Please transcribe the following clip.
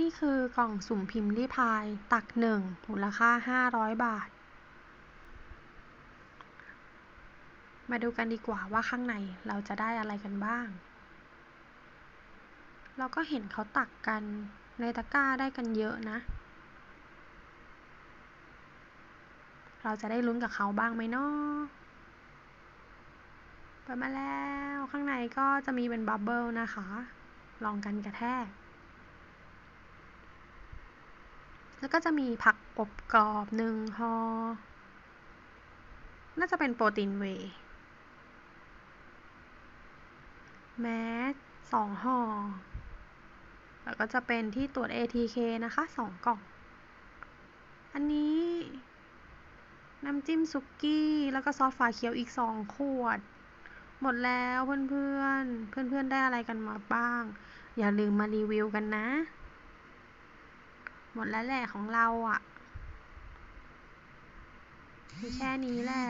นี่คือกล่องสุ่มพิมพ์ลีพาย ตักหนึ่งมูลค่า 500 บาท มาดูกันดีกว่าว่าข้างในเราจะได้อะไรกันบ้าง เราก็เห็นเขาตักกันในตะกร้าได้กันเยอะนะ เราจะได้ลุ้นกับเขาบ้างไหมเนาะเปิดมาแล้ว ข้างในก็จะมีเป็นบับเบิลนะคะ ลองกันกระแทก แล้วก็จะมีผักอบกรอบหนึ่งห่อ น่าจะเป็นโปรตีนเวย์แมสสองห่อ แล้วก็จะเป็นที่ตรวจ ATK นะคะสองกล่อง อันนี้ น้ำจิ้มซุกี้ แล้วก็ซอสฝาเขียวอีกสองขวด หมดแล้วเพื่อนๆ เพื่อนๆ ได้อะไรกันมาบ้าง อย่าลืมมารีวิวกันนะ หมดแล้วแหละของเราอะ่ะ มีแค่นี้แหละ